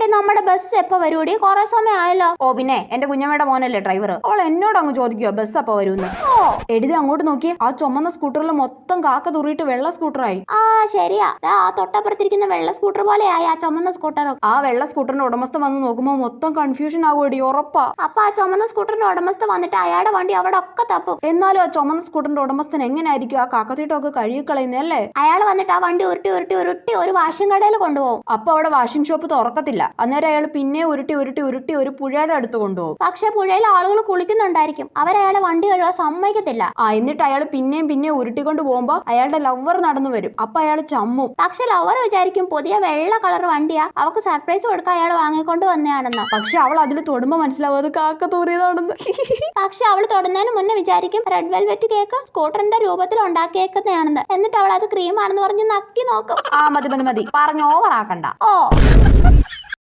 എടി നമ്മുടെ ബസ് എപ്പോ വരൂടി കൊറേ സമയം ആയല്ലോ. ഓ പിന്നെ എന്റെ കുഞ്ഞമ്മയുടെ മോനല്ലേ ഡ്രൈവർ അവൾ എന്നോട് അങ്ങ് ചോദിക്കുവോ ബസ് എപ്പോ വരൂന്ന്? ഓ. എഴുതി അങ്ങോട്ട് നോക്കിയേ ആ ചുമന്ന സ്കൂട്ടറിൽ മൊത്തം കാക്ക തുറിയിട്ട് വെള്ള സ്കൂട്ടറായി ആ ശരിയാ. ആ തൊട്ടപ്പുറത്തിരിക്കുന്ന വെള്ള സ്കൂട്ടർ പോലെയായി ആ ചുമന്ന സ്കൂട്ടറും ആ വെള്ള സ്കൂട്ടറിന്റെ ഉടമസ്ഥ വന്ന് നോക്കുമ്പോൾ മൊത്തം കൺഫ്യൂഷൻ ആകുമടി ഉറപ്പാ. അപ്പൊ ആ ചുമന്ന സ്കൂട്ടറിന്റെ ഉടമസ്ഥ വന്നിട്ട് അയാളുടെ വണ്ടി അവിടെ ഒക്കെ തപ്പും. എന്നാലും ആ ചുമന്ന സ്കൂട്ടറിന്റെ ഉടമസ്ഥൻ എങ്ങനെയായിരിക്കും ആ കാക്കത്തീട്ടൊക്കെ കഴുകിക്കളയുന്നല്ലേ അയാൾ വന്നിട്ട് ആ വണ്ടി ഉരുട്ടി ഉരുട്ടി ഉരുട്ടി ഒരു വാഷിംഗ് കടയിൽ കൊണ്ടുപോകും. അപ്പൊ അവിടെ വാഷിംഗ് ഷോപ്പ് തുറക്കത്തില്ല. അന്നേരം അയാൾ പിന്നെ ഉരുട്ടി ഉരുട്ടി ഉരുട്ടി ഒരു പുഴയുടെ അടുത്ത് കൊണ്ടുപോകും. പക്ഷെ പുഴയിൽ ആളുകൾ കുളിക്കുന്നുണ്ടായിരിക്കും. അവരയാളെ വണ്ടി കഴുകാൻ സമ്മതിക്കത്തില്ല. ആ എന്നിട്ട് അയാൾ പിന്നെയും പിന്നെയും ഉരുട്ടിക്കൊണ്ട് പോകുമ്പോ അയാളുടെ ലവർ നടന്നു വരും. അപ്പൊ അയാൾ ചമ്മും. പക്ഷെ ലവർ വിചാരിക്കും പുതിയ വെള്ള കളർ വണ്ടിയാ അവക്ക് സർപ്രൈസ് കൊടുക്കാൻ അയാൾ വാങ്ങിക്കൊണ്ട് വന്നതാണെന്ന് പക്ഷെ അവൾ അതിൽ തൊടുമ്പോ മനസ്സിലാവും അത് കാക്ക തോറിയതാണെന്ന്. പക്ഷെ അവൾ തൊടുന്നതിന് മുന്നേ വിചാരിക്കും റെഡ് വെൽവെറ്റ് കേക്ക് സ്കൂട്ടറിന്റെ രൂപത്തിൽ ഉണ്ടാക്കിയേക്കുന്നതാണെന്ന്. എന്നിട്ട് അവൾ അത് ക്രീമാണെന്ന് പറഞ്ഞ് നക്കി നോക്കും. ആ മതി മതി മതി. പറഞ്ഞ് ഓവർ ആക്കണ്ട. ഓ.